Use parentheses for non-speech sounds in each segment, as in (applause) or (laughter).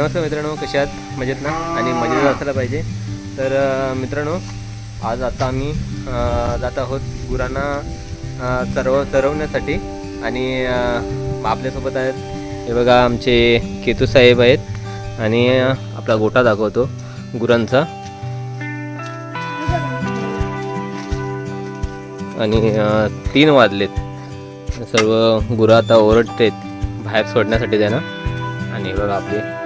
नमस्कार मित्रांनो कशा आहात? मजेत ना? आणि मजेत असायला पाहिजे. तर मित्रांनो आज आता आम्ही जात आहोत गुरांना चरव चरवण्यासाठी. आणि आपल्यासोबत आहेत हे बघा आमचे केतू साहेब आहेत. आणि आपला गोटा दाखवतो गुरांचा. आणि तीन वाजलेत. सर्व गुरं आता ओरडतेत बाहेर सोडण्यासाठी त्यांना. आणि बघा आपले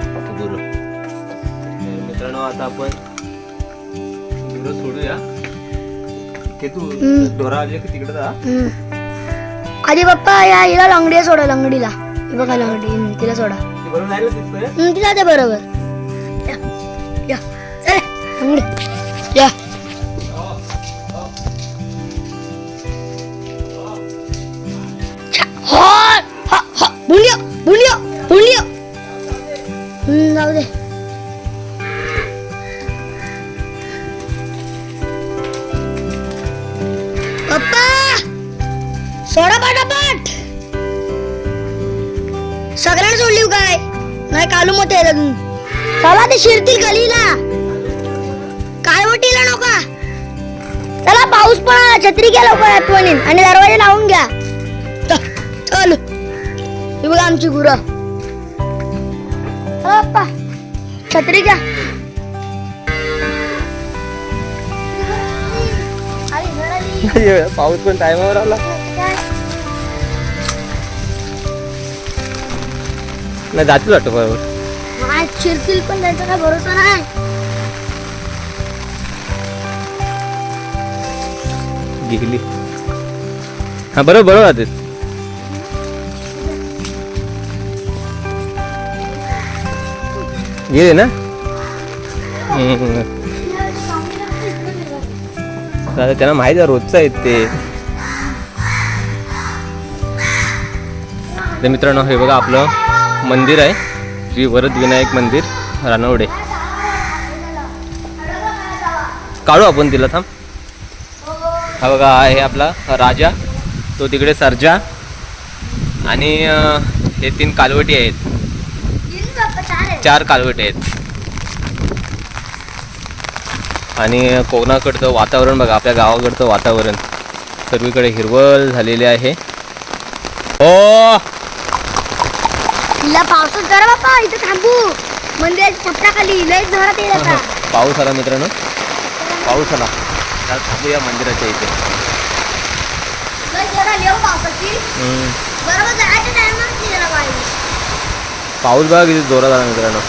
आता आपण सोडूया. के तू आली की तिकडे जा. आधी पप्पा या हिला लंगडीला सोडा लंगडीला. ही बघा लंगडी हम्म, तिला सोडा. ते बरोबर जायला दिसतोय हम्म, तिला ते बरोबर. या या. चल लंगडी. या. छा, हॉट, हा, हा, बुंडियो चला ते शिरतील गलीला. काळवटीला नका? चला पाऊस पण आला छत्री घ्या लवकर आठवणीन आणि दरवाजे लावून घ्या. चल ही बघा आमची गुर. पप्पा. छत्री घ्या. पाऊस पण टायमावर आला. नाही जातील वाटतं बरोबर. शिरतील पण त्यांचा काय भरोसा नाही. गेली. हा बरोबर बरोबर राहते गेले ना? हम्म. (laughs) आता त्यांना माहीत आहे रोजचं आहेत ते. तर मित्रांनो हे बघा आपलं मंदिर आहे. श्री वरद विनायक मंदिर रानवडे. काढू आपण तिला थांब. हा बघा हा आहे आपला राजा. तो तिकडे सर्जा. आणि हे तीन कालवटी आहेत. चार कालवटी आहेत. आणि कोकणाकडचं वातावरण बघा आपल्या गावाकडचं वातावरण. सर्वीकडे हिरवळ झालेले आहे. हो तिला पावसात करा बाप्पा इथं थांबू. मंदिराच्या छपराखाली लय जोरात येईल आता. पाऊस आला मित्रांनो. पाऊस आला. आता थांबूया मंदिराच्या इथे. लय जोरात येऊ पावसाची. हम्म. बरोबर जायच्या टायमात गेला पाहिजे पाऊस बघा किती जोरात आला मित्रांनो.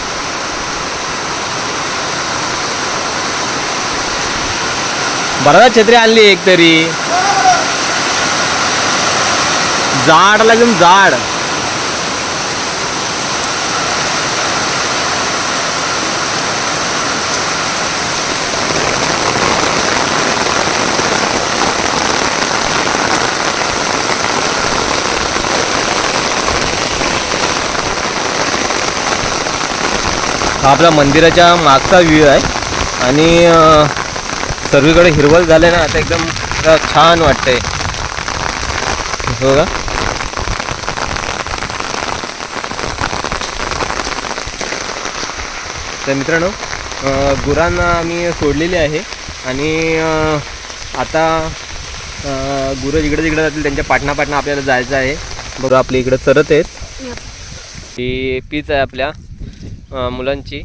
बरा छत्री आणली एक तरी. जाड लागेल जाड. हा आपला मंदिराच्या मागचा व्ह्यू आहे. आणि सर्वीकडे हिरवळ झाले ना आता एकदम छान वाटतंय. हो का? तर मित्रांनो गुरांना आम्ही सोडलेली आहे. आणि आता गुरं जिकडे तिकडे जातील त्यांच्या पाटणा पाटणा आपल्याला जायचं आहे. बरं आपल्या इकडं चरत आहेत. ही पीच आहे आपल्या. मुलांची.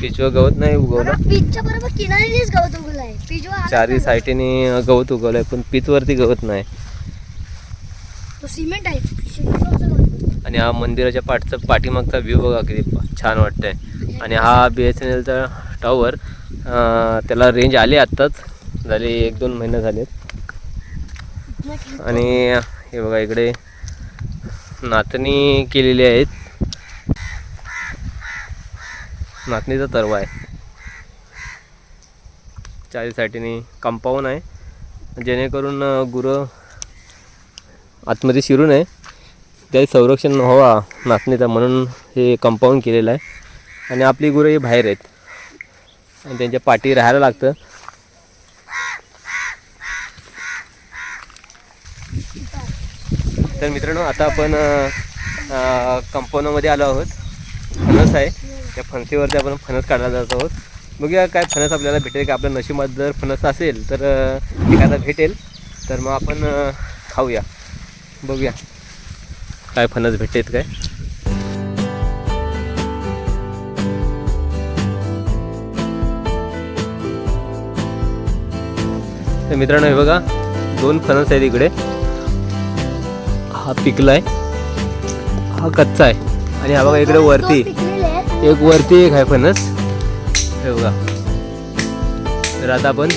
पिचवं गवत नाही उगवलं. पीचच्या बरोबर किनारीनेच गवत उगलाय पिजवा चारी साईडीने गवत उगवलंय पण पीचवरती गवत नाही. तो सिमेंट आहे. आणि हा मंदिराच्या पाठचा पाठीमागचा व्ह्यू बघा किती छान वाटतंय. आणि हा बी एस एन एलचा टॉवर त्याला रेंज आली आत्ताच. झाले एक दोन महिने झालेत. आणि हे बघा इकडे नाचणी केलेली आहेत. नाचणीचा तरवा आहे. चारी साईडीने कंपाऊंड आहे. जेणेकरून गुरं आतमध्ये शिरू नये त्याचे संरक्षण व्हावा नाचणीचा म्हणून हे कंपाऊंड केलेलं आहे. आणि आपली गुरं ही बाहेर आहेत. आणि त्यांच्या पाठी राहायला लागतं. तर मित्रांनो आता आपण कंपाऊंडमध्ये आलो आहोत. फणस आहे. त्या फणसीवरती आपण फणस काढायला जात आहोत. बघूया काय फणस आपल्याला भेटेल का आपल्या नशिबात जर फणस असेल तर एखादा भेटेल. तर मग आपण खाऊया. बघूया. काय फणस भेटेत काय? तर मित्रांनो हे बघा दोन फणस आहेत इकडे. हा पिकला आहे हा कच्चा आहे. आणि हा बघा इकडे वरती. एक वरती एक आहे फणस हे बघा. तर आता आपण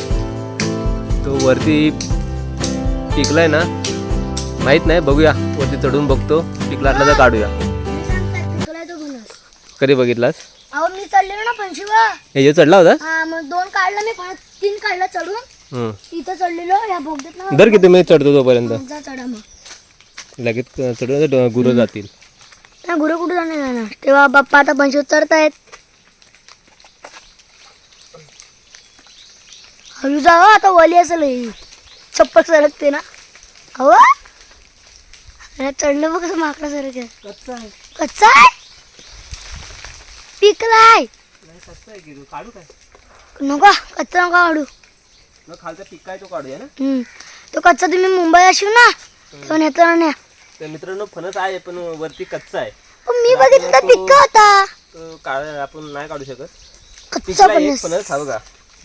तो वरती पिकलाय ना माहीत नाही बघूया. वरती चढून बघतो. पिकला असला तर काढूया. कधी बघितलास? अहो मी चढलेलो ना हे चढला होता हा मग दोन काढलं मी तीन काढलं चढून. तिथं चढलेलो या बोगद्यात ना. दर किती मी चढतो तोपर्यंत. जा चढा मग. लगेच चढून गुरं जातील. नाही गुरु कुठे जाणार ना? तेव्हा बाप्पा आता पंच उतरतायत. हळू जा हो, आता वली असेल ही. चप्पल सरकते ना. हो आणि चढलं बघ कसं माकडा सरक आहे. कच्चा आहे? पिकलाय काढू काय? नको कच्चा नका काढू. खालचा पिक काय तो काढूया ना? हम्म. तो कच्चा तुम्ही मुंबई असेल ना तेव्हा नेता ना तर मित्रांनो फणस आहे पण वरती कच्चा आहे. पण मी बघितलं तर पिक्का होता. तो काढ आपण नाही काढू शकत. कच्चा पिकला एक फणस. फणस हा बघा.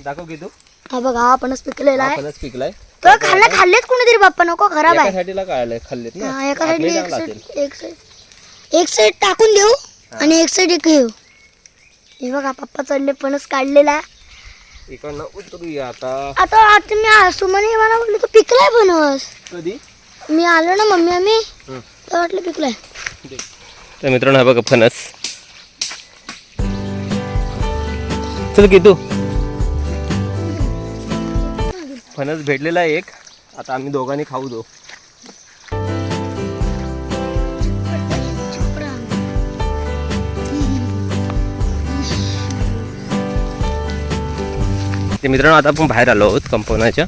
दाखव की तू. हा बघा हा फणस पिकलेला हा आहे. फणस पिकलाय. तर खाल्ले खाल्लेत कोणीतरी बाप्पा नको खराब एका आहे. साईडला काढलाय खाल्लेत ना. हा, एका चांगला साईड. एक साईड एक साईड टाकून देऊ आणि एक साईड एक घेऊ. हे बघा पप्पा चढले फणस काढलेला इकडनं उतरूया आता. आता आता मी सुमने मला म्हटलं तो पिकलाय फणस. कधी? मी आलो ना मम्मी आम्ही. तर वाटलं पिकलाय. तर मित्रांनो हा बघा फणस. चल की तू. फणस भेटलेला आहे एक. आता आम्ही दोघांनी खाऊ दो. ते मित्रांनो आता आपण बाहेर आलो आहोत कंपाऊंडच्या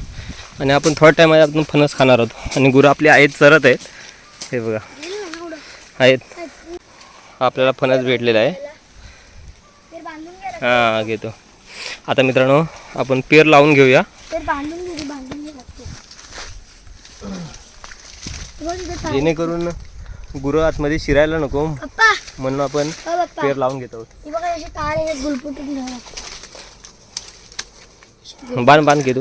आणि आपण थोड्या टायमात आपण फणस खाणार आहोत. आणि गुरं आपली आहेत चरत आहेत. हे बघा. आहेत. आपल्याला फणस भेटलेला आहे. हां घेतो. आता मित्रांनो आपण पेर लावून घेऊया. जेणेकरून गुरं आतमध्ये शिरायला नको. म्हणून आपण हो पेर लावून घेतो आहेत. बांध बांध घे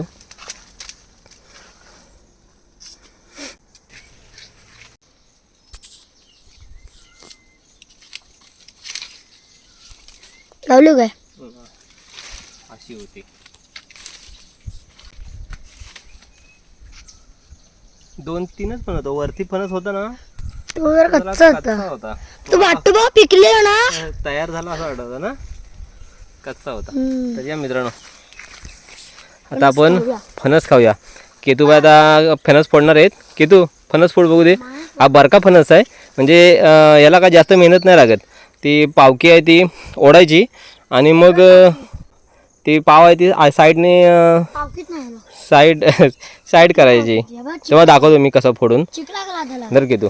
लावली काय? अशी होती. दोन तीनच फणस होतं. वरती फणस होता ना? तो जर त्याला कच्चा होता. कच्चा होता. तू वाटतो बघ पिकले ना. तयार झाला असं वाटत ना? कच्चा होता. हम्म. तर या मित्रांनो. आता आपण. फणस खाऊया. केतू बाय आता फणस फोडणार आहेत. केतू फणस फोड बघू दे. हा बारका फणस आहे. म्हणजे अं, याला काय जास्त मेहनत नाही लागत. ती पावकी आहे ती ओढायची आणि मग ती पाव आहे ती साईडने साईड (laughs) साईड करायची. तेव्हा दाखवतो मी कसं फोडून. धर लागला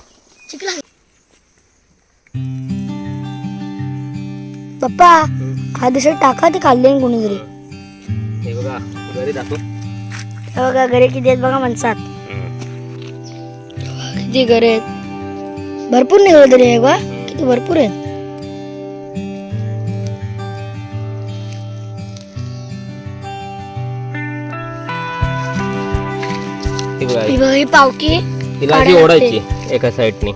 पप्पा हा दिवसात टाका ते खाल्ले हे बघा घरी दाखव. हे बघा घरे किती आहेत बघा माणसात. किती घरे आहेत. भरपूर निघाले तरी आहे बा किती भरपूर आहेत. बघा ही पावकी तिला काढायला ओढायची एका साईडने.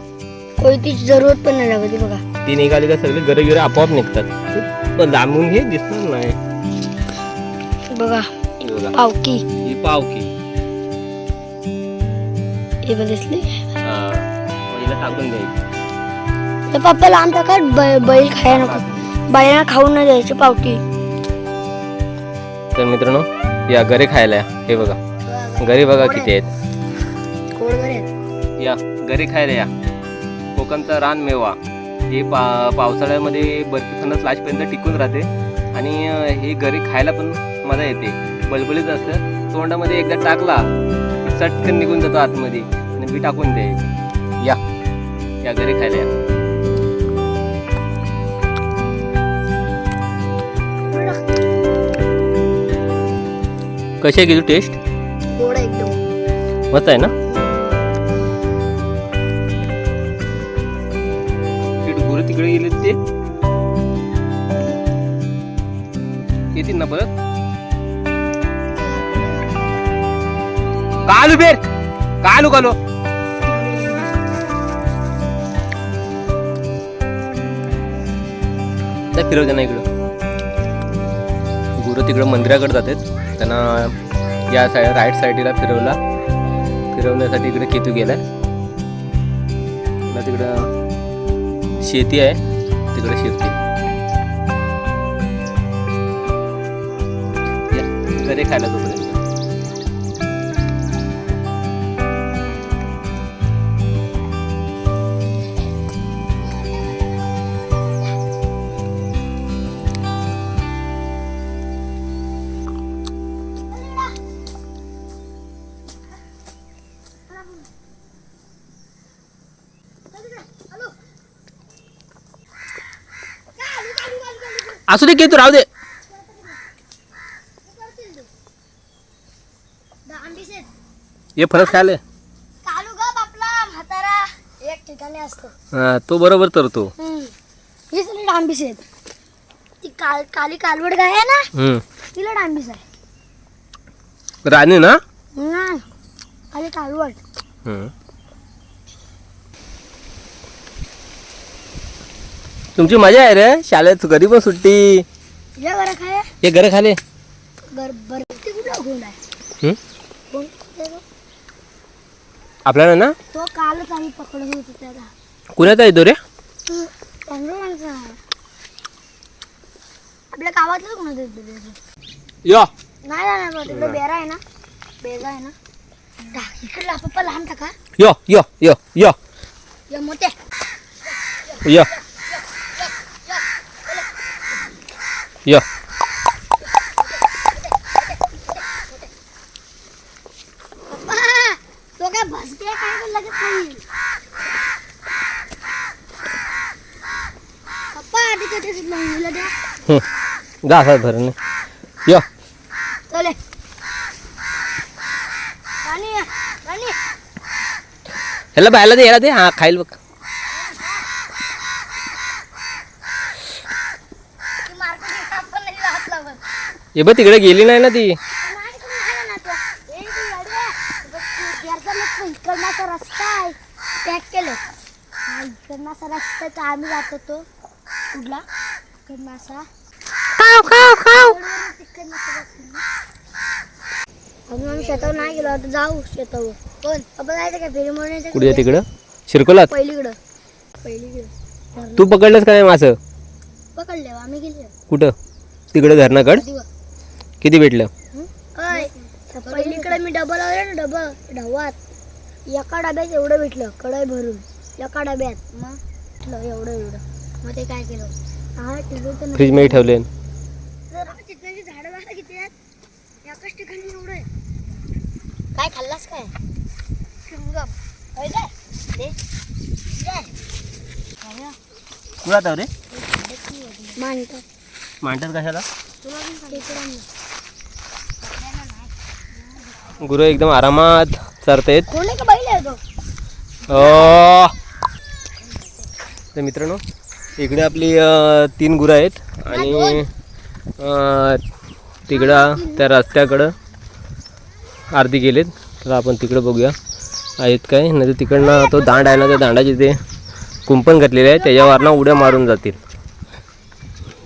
कोयतीची जरूरत पण नाही लागत ही बघा. ती निघाली का सगळे गरे गिरे आपोआप निघतात. पण लांबून हे दिसणार नाही. बघा हे बघा. पावकी ही पावकी हे बघ दिसली? हा. मग हिला टाकून द्यायची तर पप्पा लांब टाका बै- बैल खायला नको. बैलांना खाऊन नाही द्यायची पावकी तर मित्रांनो या गरे खायला या. हे बघा. गरे बघा किती आहेत. या घरी खायला या. कोकणचा रानमेवा हे पा पावसाळ्यामध्ये बर्फी थंड लास्टपर्यंत टिकून राहते. आणि हे घरी खायला पण मजा येते. बलबलीत असतं. तोंडामध्ये एकदा टाकला चटकन निघून जातो आतमध्ये. आणि मी टाकून दे. या. या घरी खायला या. कशी आहे टेस्ट एकदम. मस्त आहे ना? कालू बेर. कालू कालू त्या फिरव त्यांना इकडं. गुरु तिकडं मंदिराकडे जातात. त्यांना या साईड राईट साईडला फिरवला. फिरवण्यासाठी इकडे केतू गेलाय. तिकडं शेती आहे. तिकडे शेती. घरी खायला तोपर्यंत असू दे केतू राहू दे. ये फरक खायला कालू गप आपला म्हातारा एक ठिकाणी असतो हा, तो बरोबर हीच लई डांबीस आहेत ती. काल काली कालवड गाय आहे ना हम्म. तिला डांबीस आहे राणी ना? नाही काली कालवड हम्म. तुमची मजा आहे रे? शाळेत कधी पण सुट्टी. या बरं हे घर खाले. बर बर. ती कुठं गुण आहे? हम्म? गुण ते बघ. आपल्याला ना? तो कालच आम्ही पकडत होतो त्याला. कुण्याचा येतो रे? आहे. आपल्या गावातलं कोणाचं येतं ते? यो. नाही तिकडे बेरा आहे ना? बेजा आहे ना? इकडला पप्पा लहान टाका. यो यो यो यो. या मोठे. यो. यो तो काय काय पप्पा आधी कधी हम्म. जा यो चले। राणी राणी ह्याला बायला दे याला दे हा खाईल बघ हे बघ तिकडे गेली नाही ना ती. इकडनाचा रस्ता आहे पॅक केलं इकडनाचा रस्ता तर आम्ही जातो तो कुठला इकडनाचा खाव अजून आम्ही शेतावर नाही गेलो आता जाऊ शेतावर कोण आपण जायचं का फेरी म्हणून कुठे तिकडं? शिरकोलात? पहिलीकडं. पहिलीकडं तू पकडलंस का नाही मासं? पकडले आम्ही गेले कुठं? तिकडं धरणाकड? किती भेटलं? अय पहिलीकडे मी डबल लावले ना डबल ढवात एका डब्यात एवढं भेटलं कढई भरून. एका डब्यात. मग एवढं एवढं. मग ते काय केलं? हा फ्रीजमध्ये ठेवले. झाडं बघा किती आहेत? एकाच ठिकाणी एवढं काय खाल्लास काय? काय. कुणात रे मांडतात. मांडतात कशाला. गुरु एकदम आरामात चरतायत कोण आहे का बैल आहे तो अ, तर मित्रांनो इकडे आपली तीन गुरं आहेत आणि तिकडं त्या रस्त्याकडं अर्धी गेलेत तर आपण तिकडं बघूया. आहेत काय? नाही तर तिकडनं तो दांड आहे ना त्या दांडाचे ते कुंपण घातलेले आहे त्याच्यावरनं उड्या मारून जातील.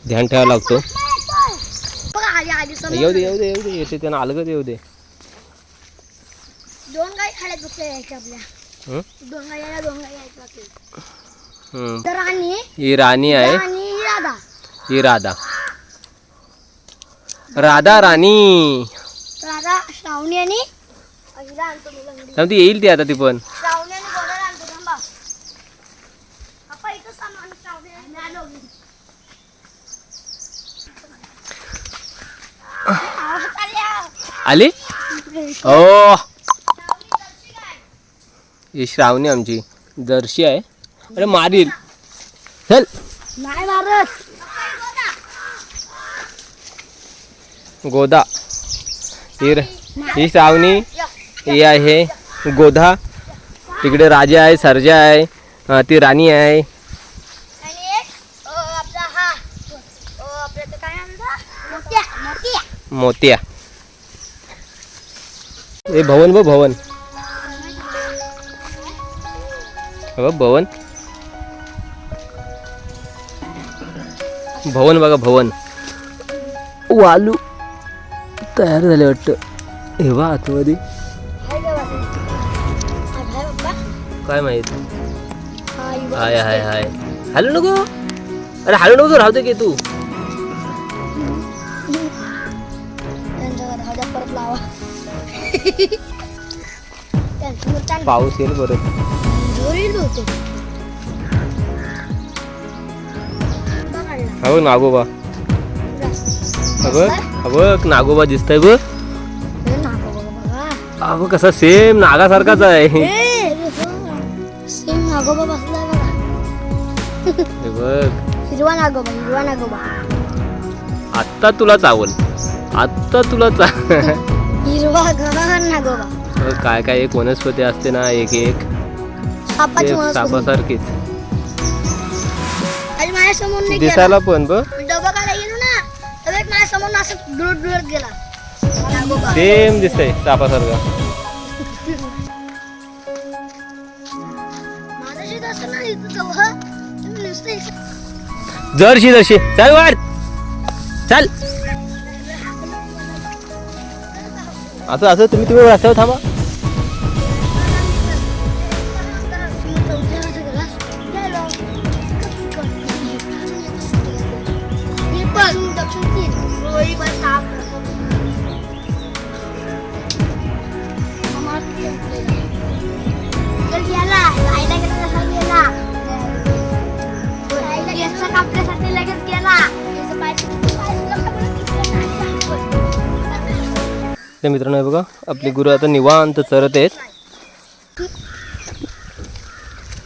ध्यान ठेवावं लागतो. येऊ दे येऊ दे येऊ दे. येते त्यांना अलगत येऊ दे. दोन गाई खाड्यात बसल्या यायच्या आपल्या. हं? दोन गाई यायला दोन गाई यायच्या. तर आणि ही राणी आहे. आणि राधा. ही राधा. राधा राणी. राधा श्रावणी आणि हिला आणतो मी लंगडी. थांब ती येईल ती आता ती पण. श्रावणी आणि गोदाला आणतो थांबा. आपण इथं सामान श्रावणी आणि आलो आवाज आल्या. आली ओ. ही श्रावणी आमची. जर्शी आहे. अरे मारील. चल. नाही मारत. गोदा. ही ही श्रावणी ही आहे. गोधा. तिकडे राजा आहे सर्जा आहे अं, ती राणी आहे. आणि एक अ, आपला हा अ, आपलं ते काय म्हणतात मोत्या मोत्या. मोत्या. हे भवन ब भवन. हो भवन. भवन बघा भवन. वालू तयार झाले वाटतं. हे बा आतमध्ये? काय माहीत? बघ. हाय हाय हाय. हॅलो नको. अरे हॅलो नको राहते की तू. पाऊस येईल बरं. हा बघ नागोबा? हा हा बघ नागोबा दिसतंय बघ. हे. हा बघ कसा सेम नागासारखाच आहे. सेम नागोबा बघा. हे बघ. हिरवा नागोबा हिरवा नागोबा. आत्ता तुला चावल. आत्ता तुला चा (laughs) हिरवा नागोबा. काय काय एक वनस्पती असते ना एक एक. ते. सापासारखीच. आज माझ्यासमोर नाही गेला. दिसायला पण बघ. मी डबा काढायला गेलो ना तर एक माझ्यासमोर असं डुळत डुळत गेला. नागोबा सेम दिसतंय सापासारखा. माझं शेत असं ना इथं जवळ तुम्ही नुसतं इथं- जरशी जरशी. चल वाढ चल. असं असं तुम्ही तुम्ही रस्त्यावर थांबा. ते मित्रांनो बघा आपली गुरु आता निवांत चरत आहेत.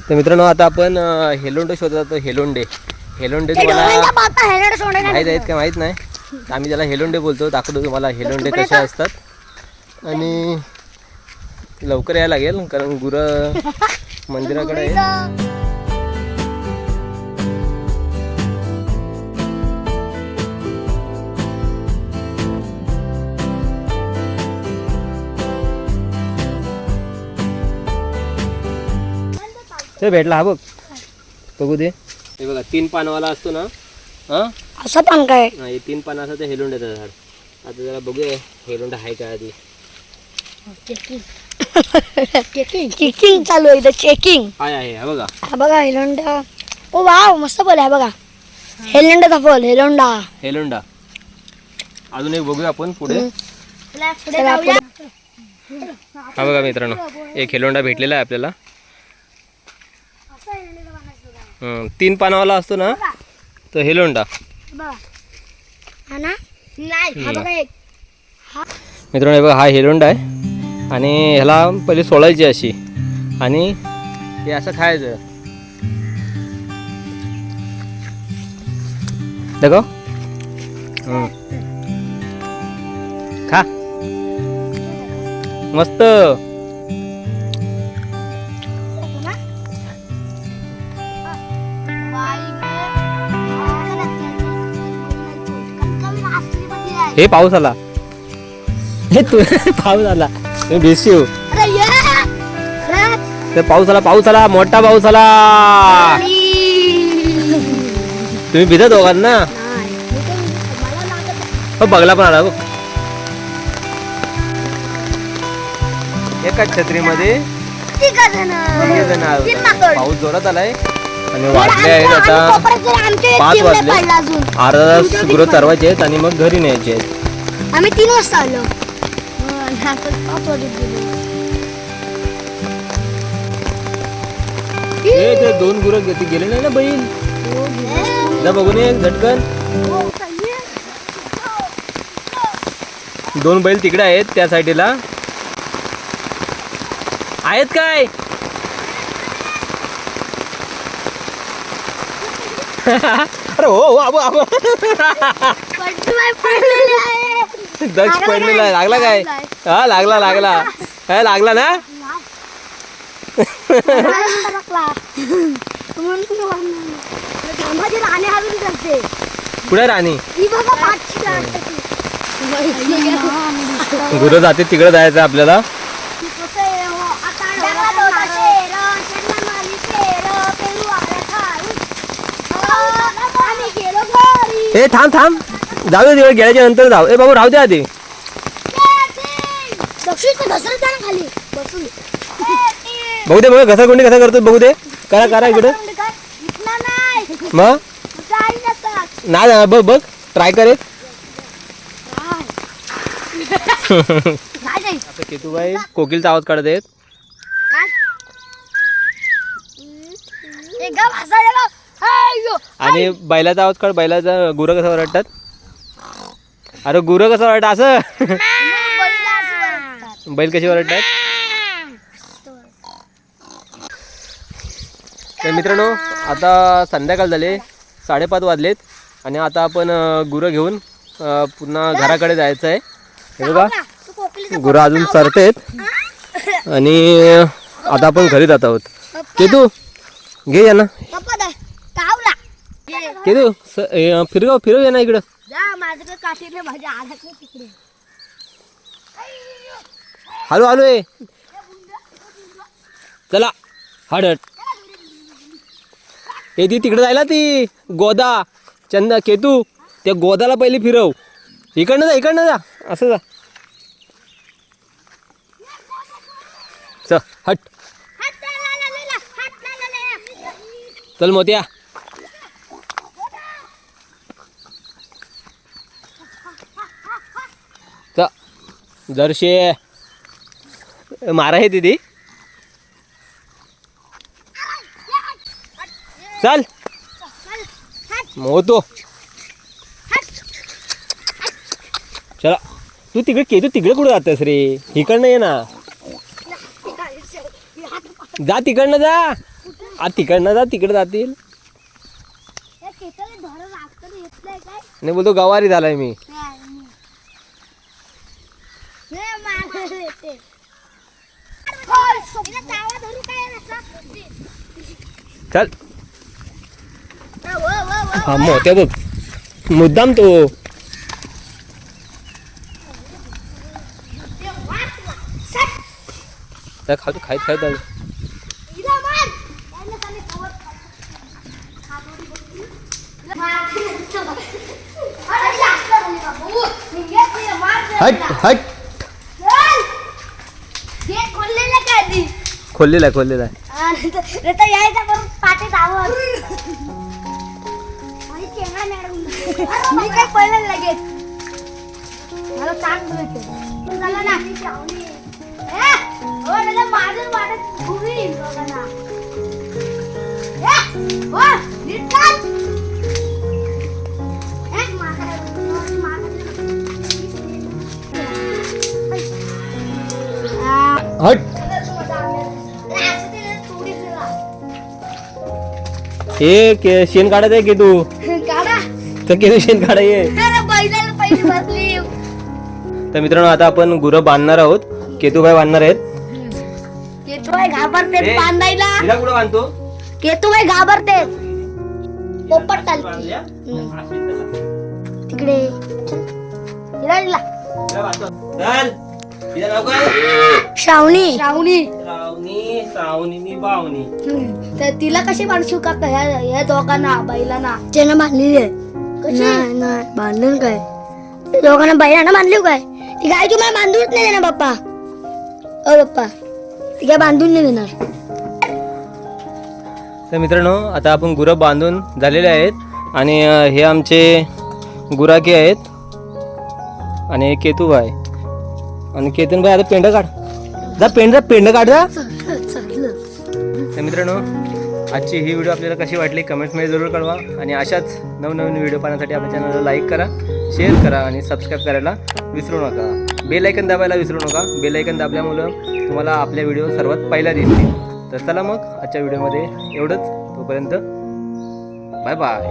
तर मित्रांनो आता आपण हेलोंडे शोधत होतो हेलोंडे. हेलोंडे तुम्हाला माहीत आहेत का? माहीत नाही. आम्ही त्याला हेलोंडे बोलतो दाखवतो तुम्हाला हेलोंडे कसे असतात. आणि लवकर यायला लागेल कारण गुरं (laughs) मंदिराकडे ते भेटला हा बघ. बघू दे. हे बघा तीन पानवाला असतो ना हा? असं पण काय? हा, हे तीन पानाचं ते हेलोंड्याचं झाड. आता जरा बघूया हेलोंडा आहे का आधी? चेकिंग चालू आहे इथं चेकिंग हाय आहे हा बघा. हा बघा हेलोंडा. ओ वाव मस्त फल आहे बघा. हेलोंडाचा फल हेलोंडा. हेलोंडा. अजून एक बघूया आपण पुढे. चला, पुढे. हा बघा मित्रांनो एक हेलोंडा भेटलेला आहे आपल्याला. तीन पानावाला असतो ना तो हेलोंडा मित्रांनो हे बघा हा हेलोंडा आहे. आणि ह्याला पहिले सोडायची अशी. आणि हे असं खायचं. देखो. खा. मस्त. हे पाऊस आला. हे तू पाऊस आला. हे भिजशीव ते पाऊस आला पाऊस आला मोठा पाऊस आला. तुम्ही भिजत होगात ना? हो बगला पण आला बघ. एकाच छत्रीमध्ये. पाऊस जोरात आलाय. आणि वाजले आहेत आता पाच वाजले. अर्धा तास गुरं चरवायचे आहेत आणि मग घरी न्यायचे आहेत. आम्ही तीन वाजता आलो. हे ते दोन गुरं गेले नाही ना बैल जा बघून ये झटकन. दोन बैल तिकडे आहेत त्या साईडला. आहेत काय? अरे हो पडलेले आहे. दक्ष पडलेला आहे. लागला काय? हा लागला लागला. काय लागला ना? कुठे राणी? ही. गुरु जाते तिकडे जायचं आपल्याला. ए थांब थांब. जाऊ दे गेल्याच्यानंतर जाऊ. ए बाबू राहू दे आधी. बघू दे बघ घसा कोंडी कसा करतो बघू दे. करा करा इकडे. मग? नाही बघ बघ. ट्राय कर केतूबाई कोकिलचा आवाज काढत आहेत. आणि बैलाचा आवाज काढ बैलाचा गुरं कसं ओरडतात? अरे गुरं कसं ओरडतात असं? बैल कशी ओरडतात? तर मित्रांनो आता संध्याकाळ झाले साडेपाच वाजलेत आणि आता आपण गुरं घेऊन पुन्हा घराकडे जायचं आहे. हे बघा गुरं अजून सरतेत आणि आता आपण घरी जात आहोत. केतू घे या ना केतू स- हे, फिरव या ना इकडं. हॅलो हॅलो ए चला हडट हे ती तिकडे जायला ती गोदा चंदा केतू त्या गोदाला पहिले फिरव. इकडनं जा इकडनं जा. असं जा. च हट. चल मोत्या च जरशे. मारा हे दीदी. चल. मोतो चला. तू तिकडे के तू तिकडे कुठं जातेस रे? इकडनं ये ना. जा तिकडनं जा. आ तिकडनं जा तिकडे जातील. नाही बोलतो गवारी झालाय मी. चल. हा मोत्या बघ. मुद्दाम तो. खातो खायत खायत आलो. हट हट खोललेला आहे खोललेला आहे. यायचा करून पाठी धावत माझी चेंगरा मॅडम? मी काय पहिलं लगेच? मला चांग मिळते चला ना. ए, हो दादा माझं वाटत उभी आहे बघा ना ए, हो, नीट चाल. ए, मागं- मागं- आ, हट. ए के शेण काढत आहे की तू? काढा. तर केतू शेण काढा ये अरे बैलाला पहिली बसली तर मित्रांनो आता आपण गुरं बांधणार आहोत. केतूबाई बांधणार आहेत. केतुबाई घाबरते ए. बांधायला. तिला कुठं बांधतो? केतुबाई घाबरते. पोपट चालते. तिकडे हिला हिला. चल. तिचं नाव काय श्रावणी. श्रावणी. श्रावणी श्रावणी बावणी तर तिला कशी बांधशील का ह्या ह्या दोघांना बैलांना त्यानं बांधलेली आहे. नाही नाही. बांधलं काय? त्या दोघांना बैलांना बांधली काय? ती गाय तुम्हाला बांधूच नाही देणार बाप्पा. अ बाप्पा. ती काय बांधून नाही देणार. तर मित्रांनो आता आपण गुरं बांधून झालेले आहेत. आणि अं, हे आमचे गुराकी आहेत. आणि हे केतूबाई आणि केतन भाई आता पेंड काढ. जा पेंड जा पेंड काढ जा. तर मित्रांनो आजची ही व्हिडिओ आपल्याला कशी वाटली कमेंटमध्ये जरूर कळवा. आणि अशाच नवनवीन व्हिडिओ पाहण्यासाठी आपल्या चॅनलला लाईक करा शेअर करा आणि सबस्क्राईब करायला विसरू नका. बेल दाबायला विसरू नका. बेल दाबल्यामुळं तुम्हाला आपल्या व्हिडिओ सर्वात पहिला दिसतील. तर चला मग आजच्या व्हिडिओमध्ये एवढंच. तोपर्यंत बाय बाय